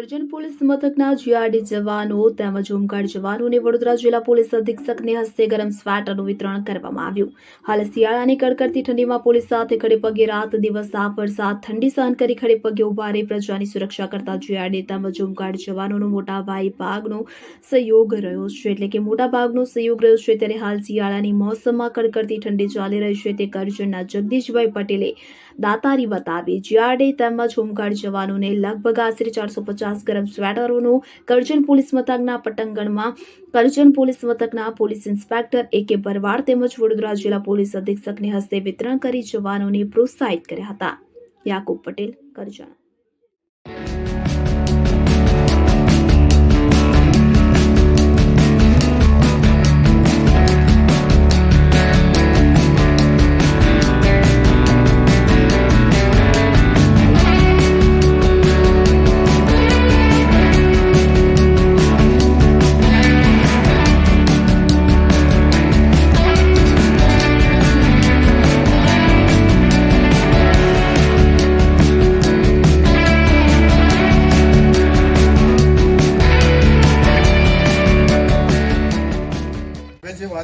Police મથકના GRD જવાનો તેમજ હોમગાર્ડ જવાનોને વડોદરા જિલ્લા પોલીસ અધિક્ષકને હસ્તે ગરમ સ્વેટરનું વિતરણ કરવામાં આવ્યું. હાલ શિયાળાની કડકડતી ઠંડીમાં પોલીસ સાથે ખડે પગે રાત, દિવસ આ વરસાદ ઠંડી સહન કરી ખડે પગે ઊભા રહી પ્રજાની સુરક્ષા કરતા જીઆરડી તેમજ હોમગાર્ડ જવાનોનો મોટા ભાઈ ભાગનો સહયોગ રહ્યો છે. એટલે કે મોટા ભાગનો સહયોગ રહ્યો છે ત્યારે હાલ શિયાળાની મોસમમાં કડકડતી ઠંડી ચાલી રહી છે તે કરજણના જગદીશભાઈ પટેલે દાતારી બતાવી. જીઆરડી તેમજ હોમગાર્ડ જવાનોને લગભગ આશરે ચારસો પચાસ ગરમ સ્વેટરોનું કરજણ પોલીસ મથકના પટંગણમાં કરજણ પોલીસ મથકના police inspector A K Bharwad તેમજ વડોદરા જિલ્લા પોલીસ અધિક્ષકને હસ્તે વિતરણ કરી જવાનોને પ્રોત્સાહિત કર્યા હતા. યાકુબ પટેલ, કરજણ.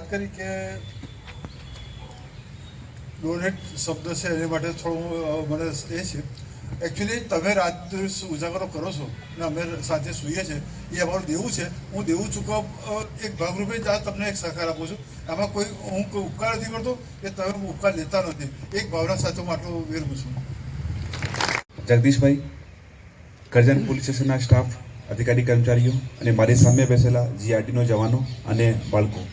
વાત કરી કે ડોનેટ શબ્દ છે એની માટે થોડું મને એ છે. એકચ્યુઅલી તમે રાત ઉજાગરો કરો છો ને અમે સાથે સૂઈએ છીએ એ અમારું દેવું છે. હું દેવું ચૂકવવા અ, એક ભાગરૂપે જ આ તમને એક સહકાર આપું છું. આમાં કોઈ હું કોઈ ઉપકાર નથી કરતો કે તમે ઉપકાર લેતા નથી. એક ભાવના સાથે હું આટલો વેરવું છું. જગદીશભાઈ કરજણ પોલીસ સ્ટેશનના સ્ટાફ અધિકારી કર્મચારીઓ અને મારી સામે બેસેલા જીઆરટીનો જવાનો અને બાળકો.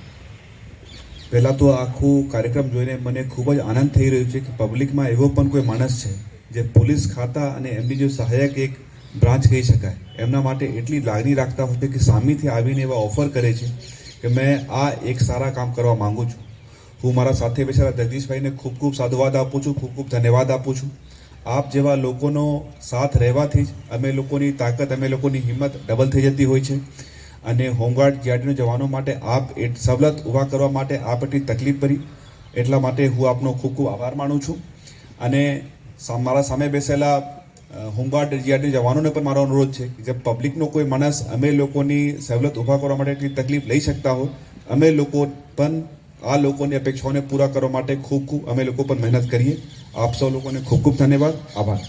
પહેલાં તો આખો કાર્યક્રમ જોઈને મને ખૂબ જ આનંદ થઈ રહ્યો છે કે પબ્લિકમાં એવો પણ કોઈ માણસ છે જે પોલીસ ખાતા અને એમની જે સહાયક એક બ્રાન્ચ કહી શકાય. એમના માટે એટલી લાગણી રાખતા હોય કે સામેથી આવીને એવા ઓફર કરે છે કે મેં આ એક સારા કામ કરવા માંગુ છું. હું મારા સાથે બેસેલા જગદીશભાઈને ખૂબ ખૂબ સાધુવાદ આપું છું, ખૂબ ખૂબ ધન્યવાદ આપું છું. આપ જેવા લોકોનો સાથ રહેવાથી જ અમે લોકોની તાકાત, અમે લોકોની હિંમત ડબલ થઈ જતી હોય છે. અને હોમગાર્ડ જીઆરડીના જવાનો માટે આપ એ સવલત ઊભા કરવા માટે આપ એટલી તકલીફ ભરી, એટલા માટે હું આપનો ખૂબ ખૂબ આભાર માનું છું. અને મારા સામે બેસેલા હોમગાર્ડ જીઆરડી જવાનોને પણ મારો અનુરોધ છે જે પબ્લિકનો કોઈ માણસ અમે લોકોની સવલત ઊભા કરવા માટે એટલી તકલીફ લઈ શકતા હોય, અમે લોકો પણ આ લોકોની અપેક્ષાઓને પૂરા કરવા માટે ખૂબ ખૂબ અમે લોકો પણ મહેનત કરીએ. આપ સૌ લોકોને ખૂબ ખૂબ ધન્યવાદ. આભાર.